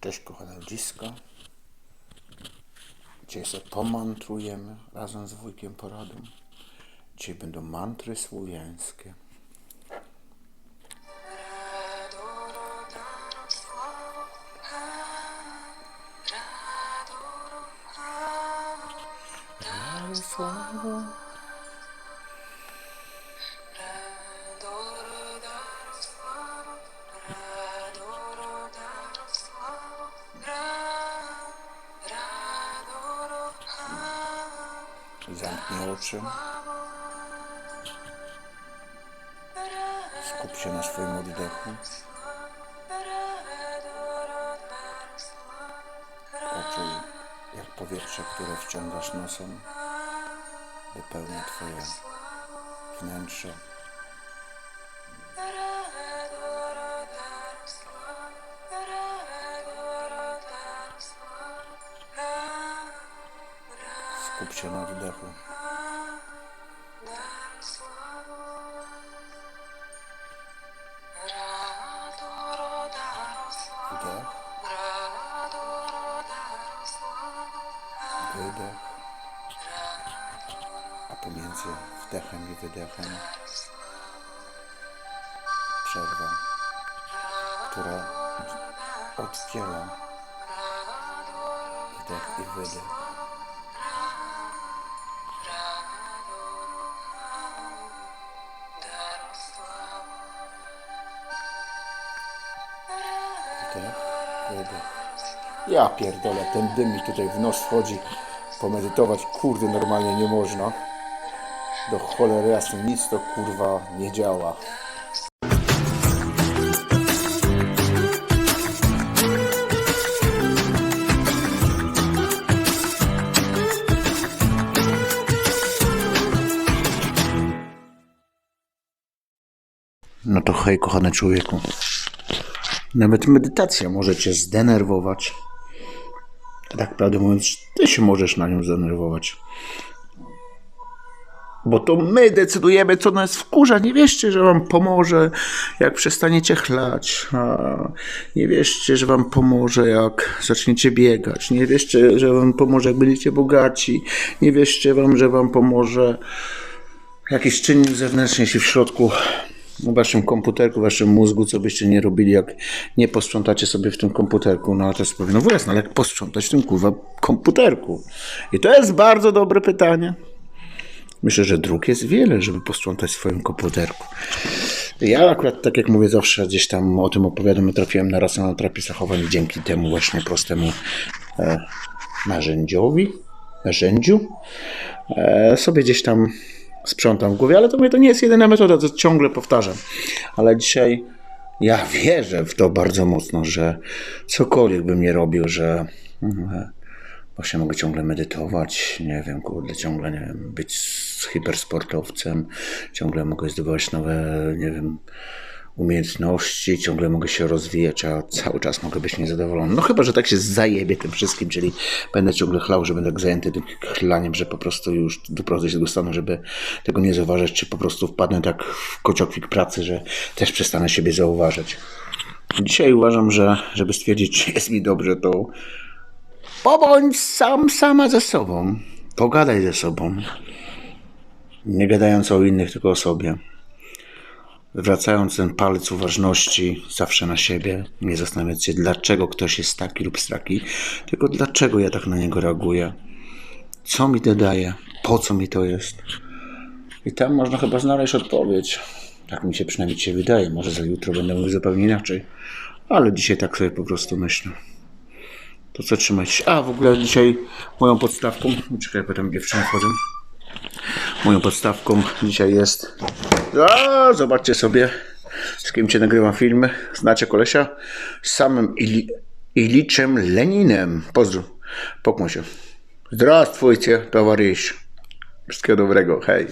Cześć kochane ludziska. Dzisiaj sobie pomantrujemy razem z wujkiem poradą. Dzisiaj będą mantry słowiańskie. Radosławo. Zamknij oczy. Skup się na swoim oddechu. Poczuj, jak powietrze, które wciągasz nosem, wypełnia Twoje wnętrze. Skup się na oddechu. Wdech. Wydech. A pomiędzy wdechem i wydechem przerwa, która oddziela wdech i wydech. Wdech, wydech. Ja pierdolę, ten dym mi tutaj w nos wchodzi. Pomedytować kurde normalnie nie można. Do cholery jasnej nic to kurwa nie działa. No to hej, kochany człowieku. Nawet medytacja może cię zdenerwować. Tak prawdę mówiąc, ty się możesz na nią zdenerwować. Bo to my decydujemy, co nas wkurza. Nie wierzcie, że wam pomoże, jak przestaniecie chlać. Nie wierzcie, że wam pomoże, jak zaczniecie biegać. Nie wierzcie, że wam pomoże, jak będziecie bogaci. Nie wierzcie wam, że wam pomoże jakiś czynnik zewnętrzny, jeśli w środku w waszym komputerku, w waszym mózgu, co byście nie robili, jak nie posprzątacie sobie w tym komputerku. No a jest powiem, no jasne, ale jak posprzątać w tym kurwa komputerku? I to jest bardzo dobre pytanie. Myślę, że dróg jest wiele, żeby posprzątać w swoim komputerku. Ja akurat, tak jak mówię zawsze, gdzieś tam o tym opowiadam, trafiłem na raz na terapię zachowań dzięki temu właśnie prostemu e, narzędziowi, narzędziu. E, sobie gdzieś tam sprzątam w głowie, ale to mnie to nie jest jedyna metoda, to ciągle powtarzam. Ale dzisiaj ja wierzę w to bardzo mocno, że cokolwiek bym nie robił, że mm, właśnie mogę ciągle medytować, nie wiem, kurde, ciągle, nie wiem, być hipersportowcem, ciągle mogę zdobywać nowe, nie wiem, umiejętności, ciągle mogę się rozwijać, a cały czas mogę być niezadowolony. No chyba, że tak się zajebie tym wszystkim, czyli będę ciągle chlał, że będę tak zajęty tym chlaniem, że po prostu już doprowadzę się do tego stanu, żeby tego nie zauważyć, czy po prostu wpadnę tak w kociokwik pracy, że też przestanę siebie zauważać. Dzisiaj uważam, że żeby stwierdzić, czy jest mi dobrze, to pobądź sam, sama ze sobą. Pogadaj ze sobą. Nie gadając o innych, tylko o sobie zwracając ten palec uważności zawsze na siebie, nie zastanawiać się, dlaczego ktoś jest taki lub straki, tylko dlaczego ja tak na niego reaguję, co mi to daje, po co mi to jest. I tam można chyba znaleźć odpowiedź. Tak mi się przynajmniej dzisiaj wydaje. Może za jutro będę mówił zupełnie inaczej, ale dzisiaj tak sobie po prostu myślę. To co trzymać się. A w ogóle dzisiaj moją podstawką, czekaj, bo tam dziewczyny wchodzą. Moją podstawką dzisiaj jest. A, zobaczcie sobie, z kim cię nagrywam filmy. Znacie kolesia? Z samym Ili... Iliczem Leninem. Pozdrów. Pokłoń się. Здравствуйте, товарищ. Wszystkiego dobrego. Hej.